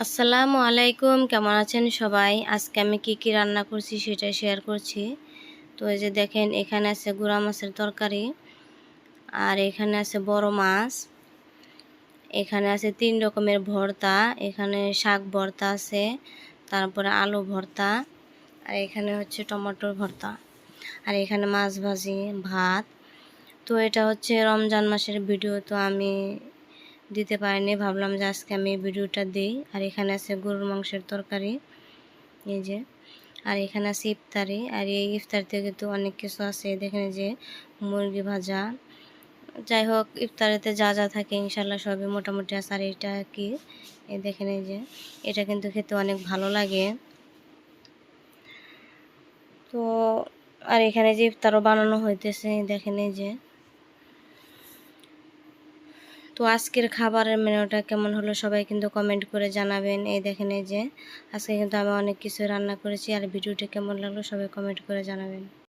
আসসালামু আলাইকুম, কেমন আছেন সবাই? আজকে আমি কি কি রান্না করছি সেটা শেয়ার করছি। তো এই যে দেখেন, এখানে আছে গুঁড়া মাছের তরকারি, আর এখানে আছে বড় মাছ, এখানে আছে তিন রকমের ভর্তা, এখানে শাক ভর্তা আছে, তারপরে আলু ভর্তা, আর এখানে হচ্ছে টমেটোর ভর্তা, আর এখানে মাছ ভাজি, ভাত। তো এটা হচ্ছে রমজান মাসের ভিডিও তো আমি দিতে পারিনি। ভাবলাম যে আজকে আমি ভিডিওটা দিই। আর এখানে আছে গরুর মাংসের তরকারি। এই যে। আর এখানে আছে ইফতারি। আর এই ইফতারিতে কিন্তু অনেক কিছু আছে। দেখেন যে মুরগি ভাজা। যাই হোক, ইফতারিতে যা যা থাকে ইনশাল্লাহ সবই মোটামুটি আছে। আর এটা কি? এই দেখেন এই যে। এটা কিন্তু খেতে অনেক ভালো লাগে। তো, আর এখানে যে ইফতারও বানানো হইতেছে, দেখেন এই যে। তো আজকের খাবারের মেনুটা কেমন হলো সবাই কিন্তু কমেন্ট করে জানাবেন। এই দেখেন এই যে, আজকে কিন্তু আমি অনেক কিছু রান্না করেছি আর ভিডিওটা কেমন লাগল সবাই কমেন্ট করে জানাবেন।